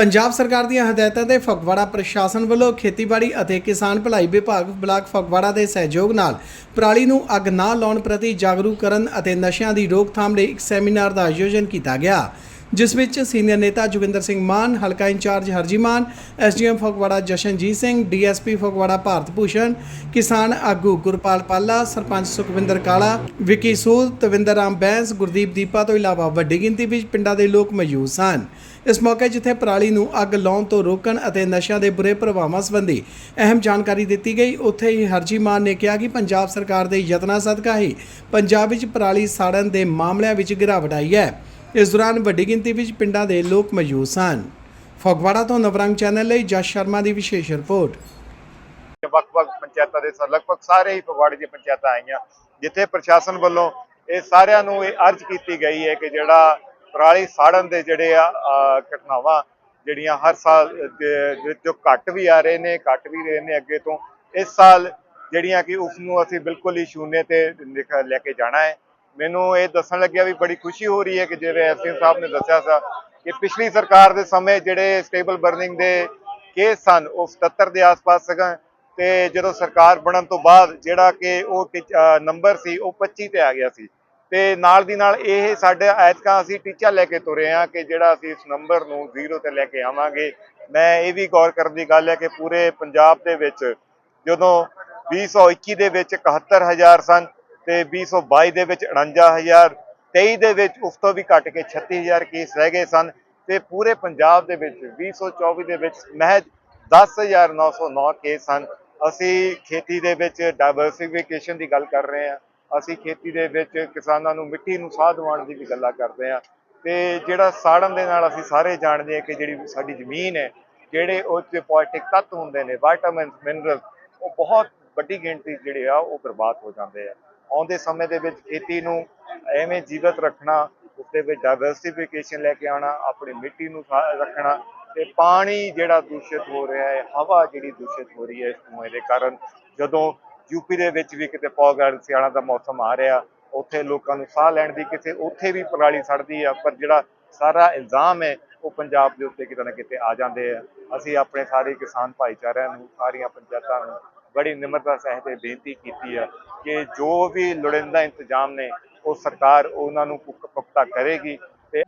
ਪੰਜਾਬ ਸਰਕਾਰ ਦੀਆਂ ਹਦਾਇਤਾਂ ਤੇ ਫਗਵਾੜਾ ਪ੍ਰਸ਼ਾਸਨ ਵੱਲੋਂ ਖੇਤੀਬਾੜੀ ਅਤੇ ਕਿਸਾਨ ਭਲਾਈ ਵਿਭਾਗ ਬਲਾਕ ਫਗਵਾੜਾ ਦੇ ਸਹਿਯੋਗ ਨਾਲ ਪਰਾਲੀ ਨੂੰ ਅੱਗ ਨਾ ਲਾਉਣ ਪ੍ਰਤੀ ਜਾਗਰੂਕ ਕਰਨ ਅਤੇ ਨਸ਼ਿਆਂ ਦੀ ਰੋਕਥਾਮ ਲਈ ਇੱਕ ਸੈਮੀਨਾਰ ਦਾ ਆਯੋਜਨ ਕੀਤਾ ਗਿਆ। ਜਿਸ ਵਿੱਚ ਸੀਨੀਅਰ ਨੇਤਾ ਜੋਗਿੰਦਰ ਸਿੰਘ ਮਾਨ, ਹਲਕਾ incharge Harji Mann, SDM Phagwara Jashanjit Singh, DSP Phagwara Bharat Bhushan, ਕਿਸਾਨ ਆਗੂ ਗੁਰਪਾਲ ਪਾਲਾ, ਸਰਪੰਚ ਸੁਖਵਿੰਦਰ ਕਾਲਾ, ਵਿੱਕੀ ਸੂਦ, ਤਵਿੰਦਰ ਰਾਮ ਬੈਂਸ, ਗੁਰਦੀਪ ਦੀਪਾ ਤੋਂ ਇਲਾਵਾ ਵੱਡੀ ਗਿਣਤੀ ਵਿੱਚ ਪਿੰਡਾਂ ਦੇ ਲੋਕ ਮੌਜੂਦ ਸਨ। ਇਸ ਮੌਕੇ ਜਿੱਥੇ ਪਰਾਲੀ ਨੂੰ ਅੱਗ ਲਾਉਣ ਤੋਂ ਰੋਕਣ ਅਤੇ ਨਸ਼ਿਆਂ ਦੇ ਬੁਰੇ ਪ੍ਰਭਾਵਾਂ ਸੰਬੰਧੀ ਅਹਿਮ ਜਾਣਕਾਰੀ ਦਿੱਤੀ ਗਈ, ਉੱਥੇ ਹੀ ਹਰਜੀ ਮਾਨ ਨੇ ਕਿਹਾ ਕਿ ਪੰਜਾਬ ਸਰਕਾਰ ਦੇ ਯਤਨਾਂ ਸਦਕਾ ਹੀ ਪੰਜਾਬ ਵਿੱਚ ਪਰਾਲੀ ਸਾੜਨ ਦੇ ਮਾਮਲਿਆਂ ਵਿੱਚ ਗਿਰਾਵਟ ਆਈ ਹੈ। ਇਸ ਦੌਰਾਨ ਵੱਡੀ ਗਿਣਤੀ ਵਿੱਚ ਪਿੰਡਾਂ ਦੇ ਲੋਕ ਮੌਜੂਦ ਸਨ। ਫਗਵਾੜਾ ਤੋਂ ਨਵਰੰਗ ਚੈਨਲ ਲਈ ਜਸ ਸ਼ਰਮਾ ਦੀ ਵਿਸ਼ੇਸ਼ ਰਿਪੋਰਟ। ਵੱਖ-ਵੱਖ ਪੰਚਾਇਤਾਂ ਦੇ ਲਗਭਗ ਸਾਰੇ ਹੀ ਫਗਵਾੜੇ ਦੀਆਂ ਪੰਚਾਇਤਾਂ ਆਈਆਂ, ਜਿੱਥੇ ਪ੍ਰਸ਼ਾਸਨ ਵੱਲੋਂ ਇਹ ਸਾਰਿਆਂ ਨੂੰ ਇਹ ਅਰਜ਼ ਕੀਤੀ ਗਈ ਹੈ ਕਿ ਜਿਹੜਾ ਪਰਾਲੀ ਸਾੜਨ ਦੇ ਜਿਹੜੇ ਆ ਘਟਨਾਵਾਂ ਜਿਹੜੀਆਂ ਹਰ ਸਾਲ ਦੇ, ਜੋ ਘੱਟ ਵੀ ਆ ਰਹੇ ਨੇ, ਘੱਟ ਵੀ ਰਹੇ ਨੇ ਅੱਗੇ ਤੋਂ, ਇਸ ਸਾਲ ਜਿਹੜੀਆਂ ਕਿ ਉਸ ਨੂੰ ਅਸੀਂ ਬਿਲਕੁਲ ਹੀ ਸ਼ੂਨੇ ਤੇ ਲਿਖ- ਲੈ ਕੇ ਜਾਣਾ ਹੈ। ਮੈਨੂੰ ਇਹ ਦੱਸਣ ਲੱਗਿਆ ਵੀ ਬੜੀ ਖੁਸ਼ੀ ਹੋ ਰਹੀ ਹੈ ਕਿ ਜਿਵੇਂ ਐਸਪੀ ਸਾਹਿਬ ਨੇ ਦੱਸਿਆ ਸੀ ਕਿ ਪਿਛਲੀ ਸਰਕਾਰ ਦੇ ਸਮੇਂ ਜਿਹੜੇ ਸਟੇਬਲ ਬਰਨਿੰਗ ਦੇ ਕੇਸ ਸਨ, ਉਹ 77 ਦੇ ਆਸ-ਪਾਸ ਸਨ ਤੇ ਜਦੋਂ ਸਰਕਾਰ ਬਣਨ ਤੋਂ ਬਾਅਦ ਜਿਹੜਾ ਕਿ ਉਹ ਟੀਚ- ਨੰਬਰ ਸੀ, ਉਹ 25 ਤੇ ਆ ਗਿਆ ਸੀ। ਤੇ ਨਾਲ ਦੀ ਨਾਲ ਇਹ ਸਾਡੇ ਐਤਕਾਂ ਅਸੀਂ ਟੀਚਾ ਲੈ ਕੇ ਤੁਰੇ ਆ ਕਿ ਜਿਹੜਾ ਅਸੀਂ ਇਸ ਨੰਬਰ ਨੂੰ ਜ਼ੀਰੋ ਤੇ ਲੈ ਕੇ ਆਵਾਂਗੇ। ਮੈਂ ਇਹ ਵੀ ਗੌਰ ਕਰਨ ਦੀ ਗੱਲ ਹੈ ਕਿ ਪੂਰੇ ਪੰਜਾਬ ਦੇ ਵਿੱਚ ਜਦੋਂ 2021 ਦੇ ਵਿੱਚ 71000 ਸਨ ਤੇ 2022 ਦੇ ਵਿੱਚ 49000 23 ਦੇ ਵਿੱਚ ਉਸ ਤੋਂ ਵੀ ਘੱਟ ਕੇ 36000 ਕੇਸ ਰਹਿ ਗਏ ਸਨ ਤੇ ਪੂਰੇ ਪੰਜਾਬ ਦੇ ਵਿੱਚ 2024 ਦੇ ਵਿੱਚ ਮਹਿਜ 10909 ਕੇਸ ਹਨ ਅਸੀਂ ਖੇਤੀ ਦੇ ਵਿੱਚ ਡਾਇਵਰਸਿਫਿਕੇਸ਼ਨ ਦੀ ਗੱਲ ਕਰ ਰਹੇ ਹਾਂ। ਅਸੀਂ ਖੇਤੀ ਦੇ ਵਿੱਚ ਕਿਸਾਨਾਂ ਨੂੰ ਮਿੱਟੀ ਨੂੰ ਸਾਹ ਦਿਵਾਉਣ ਦੀ ਵੀ ਗੱਲਾਂ ਕਰਦੇ ਹਾਂ। ਤੇ ਜਿਹੜਾ ਸਾੜਨ ਦੇ ਨਾਲ ਅਸੀਂ ਸਾਰੇ ਜਾਣਦੇ ਹਾਂ ਕਿ ਜਿਹੜੀ ਸਾਡੀ ਜ਼ਮੀਨ ਹੈ, ਜਿਹੜੇ ਉਹ 'ਚ ਪੋਇਟਿਕ ਤੱਤ ਹੁੰਦੇ ਨੇ ਵਿਟਾਮਿਨਸ ਮਿਨਰਲ ਉਹ ਬਹੁਤ ਵੱਡੀ ਗਿਣਤੀ ਜਿਹੜੇ ਆ, ਉਹ ਬਰਬਾਦ ਹੋ ਜਾਂਦੇ ਆ। ਆਉਂਦੇ ਸਮੇਂ ਦੇ ਵਿੱਚ ਖੇਤੀ ਨੂੰ ਐਵੇਂ ਜੀਵਤ ਰੱਖਣਾ ਉਸਦੇ ਵਿੱਚ ਡਾਇਵਰਸਿਫਿਕੇਸ਼ਨ ਲੈ ਕੇ ਆਉਣਾ, ਆਪਣੀ ਮਿੱਟੀ ਨੂੰ ਸਾ- ਰੱਖਣਾ ਤੇ ਪਾਣੀ ਜਿਹੜਾ ਦੂਸ਼ਿਤ ਹੋ ਰਿਹਾ ਹੈ, ਹਵਾ ਜਿਹੜੀ ਦੂਸ਼ਿਤ ਹੋ ਰਹੀ ਹੈ ਇਸ ਧੂਏ ਦੇ ਕਾਰਨ, ਜਦੋਂ ਯੂਪੀ ਦੇ ਵਿੱਚ ਵੀ ਕਿਤੇ ਪੌਗੜ ਸਿਆਣਾ ਦਾ ਮੌਸਮ ਆ ਰਿਹਾ, ਉੱਥੇ ਲੋਕਾਂ ਨੂੰ ਸਾਹ ਲੈਣ ਦੀ ਕਿਤੇ, ਉੱਥੇ ਵੀ ਪਰਾਲੀ ਸੜਦੀ ਆ, ਪਰ ਜਿਹੜਾ ਸਾਰਾ ਇਲਜ਼ਾਮ ਹੈ, ਉਹ ਪੰਜਾਬ ਦੇ ਉੱਤੇ ਕਿਤੇ ਨਾ ਕਿਤੇ ਆ ਜਾਂਦੇ ਆ। ਅਸੀਂ ਆਪਣੇ ਸਾਰੇ ਕਿਸਾਨ ਭਾਈਚਾਰਿਆਂ ਨੂੰ, ਸਾਰੀਆਂ ਪੰਚਾਇਤਾਂ ਨੂੰ ਬੜੀ ਨਿਮਰਤਾ ਸਹਿਤ ਇਹ ਬੇਨਤੀ ਕੀਤੀ ਆ ਕਿ ਜੋ ਵੀ ਲੋੜੀਂਦਾ ਇੰਤਜ਼ਾਮ ਨੇ, ਉਹ ਸਰਕਾਰ ਉਹਨਾਂ ਨੂੰ ਪੁਖ- ਪੁਖਤਾ ਕਰੇਗੀ ਤੇ